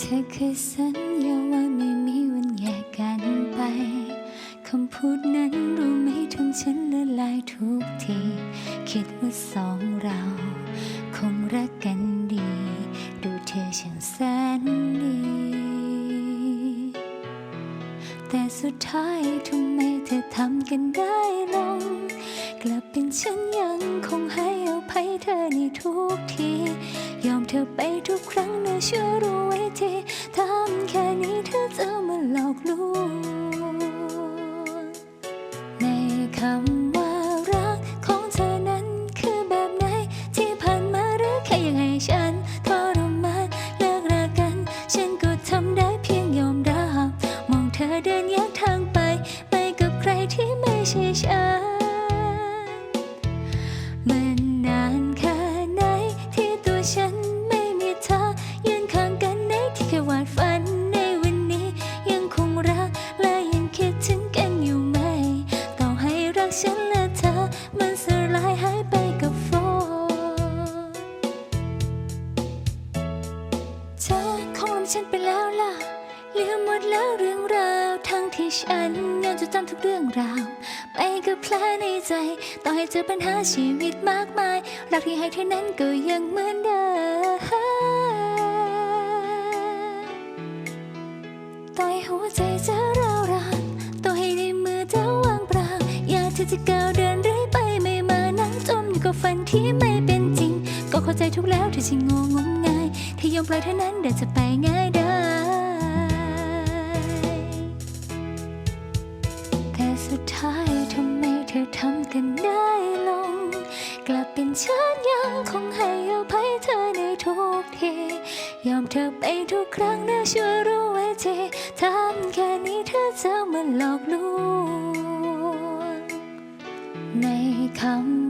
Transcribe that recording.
เธอเคยสัญญาว่าไม่มีวันแยกกันไป คำพูดนั้นรู้ไหมทำฉันละลายทุกที คิดว่าสองเรา คงรักกันดี ดูเธอช่างแส สุดท้ายทำไมเธอทำกันได้ลง กลับเป็นฉันยังคงให้อภัยเธอในทุกที ยอมเธอไปทุกครั้งเนื้อเชื่อรู้ไว้ทีทำแค่นี้เธอจะมาหลอกลวง เดินแยกทางไป ไปกับใครที่ไม่ใช่ฉัน แล้วเรื่องราวทั้งที่ฉันยังจดจำทุกเรื่องราว ไปกับแผลในใจ ต่อให้เจอปัญหาชีวิตมากมาย รักที่ให้เธอนั้นก็ยังเหมือนเดิมต่อให้หัวใจจะร้าวรานต่อให้ในมือจะวางเปล่าอยากที่จะก้าวเดินเรื่อยไปไม่มานั่งจมอยู่กับฝันที่ไม่เป็นจริง ก็เข้าใจทุกแล้วที่ฉันงงงง่ายที่ยอมปล่อยเท่านั้นเดินจะไปง่าย เป็นฉันยังคงให้อภัยเธอในทุกที ยอมเธอไปทุกครั้งนะช่วยรู้ไว้ทีทำแค่นี้เธอจะมาหลอกลวงในคำ